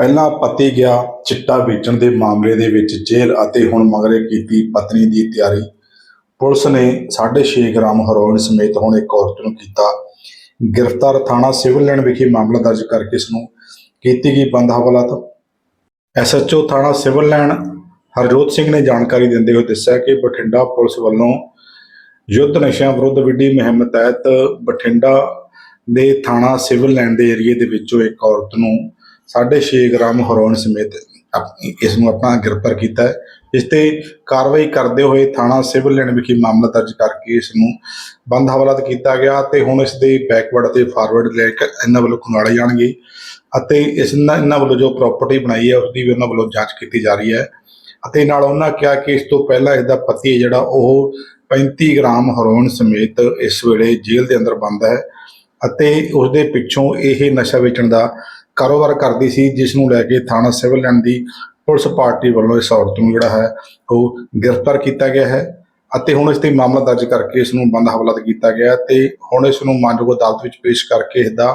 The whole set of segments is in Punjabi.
ਪਹਿਲਾਂ ਪਤੀ ਗਿਆ, ਚਿੱਟਾ ਵੇਚਣ ਦੇ ਮਾਮਲੇ ਦੇ ਵਿੱਚ ਜੇਲ੍ਹ ਅਤੇ ਹੁਣ ਮਗਰੇ ਕੀਤੀ ਪਤਨੀ ਦੀ ਤਿਆਰੀ। ਪੁਲਿਸ ਨੇ 6.5 ਗ੍ਰਾਮ ਹੈਰੋਇਨ ਸਮੇਤ ਹੁਣ ਇੱਕ ਔਰਤ ਨੂੰ ਕੀਤਾ ਗ੍ਰਿਫਤਾਰ। ਥਾਣਾ ਸਿਵਲ ਲਾਈਨ ਵਿਖੇ ਮਾਮਲਾ ਦਰਜ ਕਰਕੇ ਇਸ ਨੂੰ ਕੀਤੀ ਗਈ ਬੰਦ ਹਵਾਲਾਤ। ਐਸਐਚਓ ਥਾਣਾ ਸਿਵਲ ਲਾਈਨ ਹਰਜੋਤ ਸਿੰਘ ਨੇ ਜਾਣਕਾਰੀ ਦਿੰਦੇ ਹੋਏ ਦੱਸਿਆ ਕਿ ਬਠਿੰਡਾ ਪੁਲਿਸ ਵੱਲੋਂ ਯੁੱਧ ਨਸ਼ਿਆਂ ਵਿਰੁੱਧ ਵਿੱਢੀ ਮੁਹਿੰਮ ਤਹਿਤ ਬਠਿੰਡਾ ਦੇ ਥਾਣਾ ਸਿਵਲ ਲਾਈਨ ਦੇ ਏਰੀਏ ਦੇ ਵਿੱਚੋਂ ਇੱਕ ਔਰਤ ਨੂੰ 6.5 ਗ੍ਰਾਮ ਹੈਰੋਇਨ ਸਮੇਤ ਅਪ- ਇਸ ਨੂੰ ਆਪਣਾ ਗ੍ਰਿਫਤਾਰ ਕੀਤਾ ਹੈ। ਇਸ ਤੇ ਕਾਰਵਾਈ ਕਰਦੇ ਹੋਏ ਥਾਣਾ ਸਿਵਲ ਲੈਣ ਵਿਖੇ ਮਾਮਲਾ ਦਰਜ ਕਰਕੇ ਇਸ ਨੂੰ ਬੰਦ ਹਵਾਲਾਤ ਕੀਤਾ ਗਿਆ ਤੇ ਹੁਣ ਇਸ ਦੇ ਬੈਕਵਰਡ ਤੇ ਫਾਰਵਰਡ ਲੈ ਇਹਨਾਂ ਵੱਲੋਂ ਖੰਗਾਲੇ ਜਾਣਗੇ ਅਤੇ ਇਸ ਇਹਨਾਂ ਵੱਲੋਂ ਜੋ ਪ੍ਰਾਪਰਟੀ ਬਣਾਈ ਹੈ ਉਸ ਦੀ ਵੀ ਉਹਨਾਂ ਵੱਲੋਂ ਜਾਂਚ ਕੀਤੀ ਜਾ ਰਹੀ ਹੈ ਅਤੇ ਨਾਲ ਉਹਨਾਂ ਕਿਹਾ ਕਿ ਇਸ ਤੋਂ ਪਹਿਲਾਂ ਇਸ ਦਾ ਪਤੀ ਹੈ ਜਿਹੜਾ ਉਹ 35 ਗ੍ਰਾਮ ਹੈਰੋਇਨ ਸਮੇਤ ਇਸ ਵੇਲੇ ਜੇਲ੍ਹ ਦੇ ਅੰਦਰ ਬੰਦ ਹੈ ਅਤੇ ਉਸ ਦੇ ਪਿੱਛੋਂ ਇਹ ਨਸ਼ਾ ਵੇਚਣ ਦਾ ਕਾਰੋਬਾਰ ਕਰਦੀ ਸੀ ਜਿਸ ਨੂੰ ਲੈ ਕੇ ਥਾਣਾ ਸਿਵਲ ਲਾਈਨ ਦੀ ਪੁਲਿਸ ਪਾਰਟੀ ਵੱਲੋਂ ਇਸ ਔਰਤ ਨੂੰ ਜਿਹੜਾ ਹੈ, ਉਹ ਗ੍ਰਿਫਤਾਰ ਕੀਤਾ ਗਿਆ ਹੈ ਅਤੇ ਹੁਣ ਇਸ ਤੇ ਮਾਮਲਾ ਦਰਜ ਕਰਕੇ ਇਸ ਨੂੰ ਬੰਦ ਹਵਾਲਾਤ ਕੀਤਾ ਗਿਆ ਤੇ ਹੁਣ ਇਸ ਨੂੰ ਮਾਨਯੋਗ ਅਦਾਲਤ ਵਿੱਚ ਪੇਸ਼ ਕਰਕੇ ਇਸ ਦਾ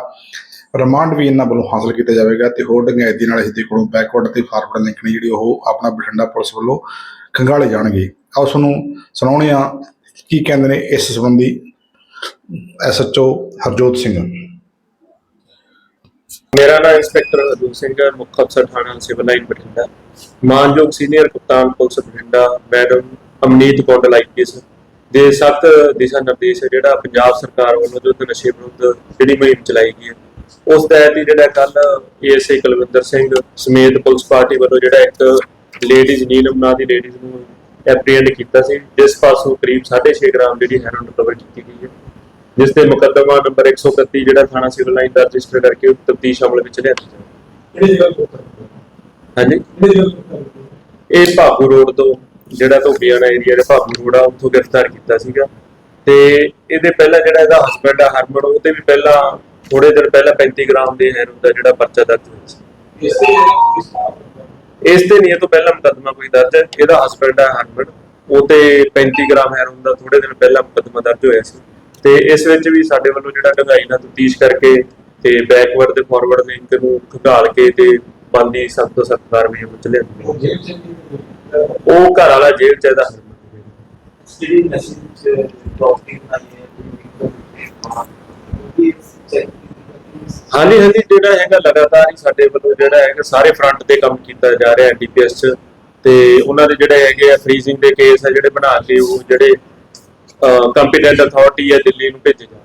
ਰਿਮਾਂਡ ਵੀ ਇਹਨਾਂ ਵੱਲੋਂ ਹਾਸਲ ਕੀਤਾ ਜਾਵੇਗਾ ਤੇ ਹੋਰ ਡੰਗਾਈ ਦੇ ਨਾਲ ਇਸ ਦੇ ਕੋਲੋਂ ਬੈਕਵਰਡ ਤੇ ਫਾਰਵਰਡ ਲਿੰਕ ਨੇ ਜਿਹੜੀ ਉਹ ਆਪਣਾ ਬਠਿੰਡਾ ਪੁਲਿਸ ਵੱਲੋਂ ਖੰਗਾਲੇ ਜਾਣਗੇ। ਆ ਉਸ ਨੂੰ ਸੁਣਾਉਣੇ ਆ ਕੀ ਕਹਿੰਦੇ ਨੇ ਇਸ ਸੰਬੰਧੀ ਐਸਐਚਓ ਹਰਜੋਤ ਸਿੰਘ। ਮੇਰਾ ਨਾਮ ਇੰਸਪੈਕਟਰ ਹਰਜੋਤ ਸਿੰਘ ਹੈ, ਮੁੱਖ ਅਫਸਰ ਥਾਣਾ ਸਿਵਲ ਲਾਈਨ ਬਠਿੰਡਾ। ਮਾਨਯੋਗ ਸੀਨੀਅਰ ਕਪਤਾਨ police Bathinda, madam Amneet Kondal IPS ਦੇ ਸਖਤ ਦਿਸ਼ਾ ਨਿਰਦੇਸ਼ ਜਿਹੜਾ ਪੰਜਾਬ ਸਰਕਾਰ ਵੱਲੋਂ ਜੋ ਨਸ਼ੇ ਵਿਰੁੱਧ ਜਿਹੜੀ ਮੁਹਿੰਮ ਚਲਾਈ ਗਈ ਹੈ। ਉਸ ਤਹਿਤ ਜਿਹੜਾ ਕੱਲ ਏਐਸਏ ਕੁਲਵਿੰਦਰ ਸਿੰਘ ਸਮੇਤ ਪੁਲਿਸ ਪਾਰਟੀ ਵੱਲੋਂ ਜਿਹੜਾ ਇੱਕ ਲੇਡੀਜ਼ ਨੀਲਮ ਨਾਂ ਦੀ ਲੇਡੀਜ਼ ਨੂੰ ਐਪਰੀਹੈਂਡ ਕੀਤਾ ਸੀ, ਜਿਸ ਪਾਸੋਂ ਕਰੀਬ 6.5 ਗ੍ਰਾਮ ਜਿਹੜੀ ਹੈਰੋਇਨ ਰਿਕਵਰ ਕੀਤੀ ਗਈ ਹੈ। ਜਿਸ ਤੇ ਮੁਕੱਦਮਾ ਨੰਬਰ 131 ਜਿਹੜਾ ਥਾਣਾ ਸਿਵਲ ਲਾਈਨ ਦਾ ਰਜਿਸਟਰ ਕਰਕੇ ਤਫਤੀਸ਼ ਅਮਲ ਵਿੱਚ ਜਾਵੇ। ਹਾਂਜੀ? ਇਹ ਭਾਗੂ ਰੋਡ ਤੋਂ ਜਿਹੜਾ ਧੋਬੀਆਣਾ ਏਰੀਆ ਦੇ ਭਾਗੂ ਰੋਡ ਆ ਉੱਥੋਂ ਗ੍ਰਿਫਤਾਰ ਕੀਤਾ ਸੀਗਾ। ਤੇ ਇਹਦੇ ਪਹਿਲਾਂ ਜਿਹੜਾ ਇਹਦਾ ਹਸਬੰਡ ਆ ਹਰਮਨ ਉਹਦੇ ਵੀ ਪਹਿਲਾਂ ਥੋੜੇ ਦਿਨ ਪਹਿਲਾਂ 35 ਗ੍ਰਾਮ ਦੇ ਹੈਰੋਇਨ ਦਾ ਜਿਹੜਾ ਪਰਚਾ ਦਰਜ ਹੋਇਆ ਸੀ। ਇਸ ਤੇ ਨਹੀਂ ਇਹ ਤੋਂ ਪਹਿਲਾਂ ਮੁਕੱਦਮਾ ਕੋਈ ਦਰਜ ਹੈ। ਇਹਦਾ ਹਸਬੰਡ ਆ ਹਰਮਨ ਉਹ ਤੇ 35 ਗ੍ਰਾਮ ਹੈਰੋਇਨ ਦਾ ਥੋੜੇ ਦਿਨ ਪਹਿਲਾਂ ਮੁਕੱਦਮਾ ਦਰਜ ਹੋਇਆ ਸੀ। ਤੇ ਇਸ ਵਿੱਚ ਵੀ ਸਾਡੇ ਵੱਲੋਂ ਜਿਹੜਾ ਢੰਗਾਈ ਨਾਲ ਤਫਤੀਸ਼ ਕਰਕੇ ਤੇ ਬੈਕਵਰਡ ਤੇ ਫਾਰਵਰਡ ਲਿੰਕ ਨੂੰ ਖੰਗਾਲ ਕੇ ਤੇ ਬੰਦੀ ਸਖਤ ਤੋਂ ਸਖਤ ਕਾਰਵਾਈ ਅਮਲ ਚ ਲਿਆਂਦੀ ਉਹ ਘਰ ਵਾਲਾ ਜੇਲ੍ਹ ਚ ਇਹਦਾ ਜਿਹੜੀ ਨਸ਼ੇ ਵਿੱਚ ਪ੍ਰੋਪਰਟੀ ਬਣਾਈ ਹੈ ਹਾਂਜੀ ਹਾਂਜੀ ਜਿਹੜਾ ਹੈਗਾ ਲਗਾਤਾਰ ਹੀ ਸਾਡੇ ਵੱਲੋਂ ਜਿਹੜਾ ਹੈਗਾ ਸਾਰੇ ਫਰੰਟ ਤੇ ਕੰਮ ਕੀਤਾ ਜਾ ਰਿਹਾ ਹੈ ਡੀਪੀਐਸ ਚ ਤੇ ਉਹਨਾਂ ਦੇ ਜਿਹੜੇ ਹੈਗੇ ਆ ਫ੍ਰੀਜ਼ਿੰਗ ਦੇ ਕੇਸ ਆ ਜਿਹੜੇ ਬਣਾ ਕੇ ਉਹ ਜਿਹੜੇ ਕੰਪੀਟੈਂਟ ਅਥਾਰਟੀ ਹੈ ਦਿੱਲੀ ਨੂੰ ਭੇਜੇ ਜਾਣ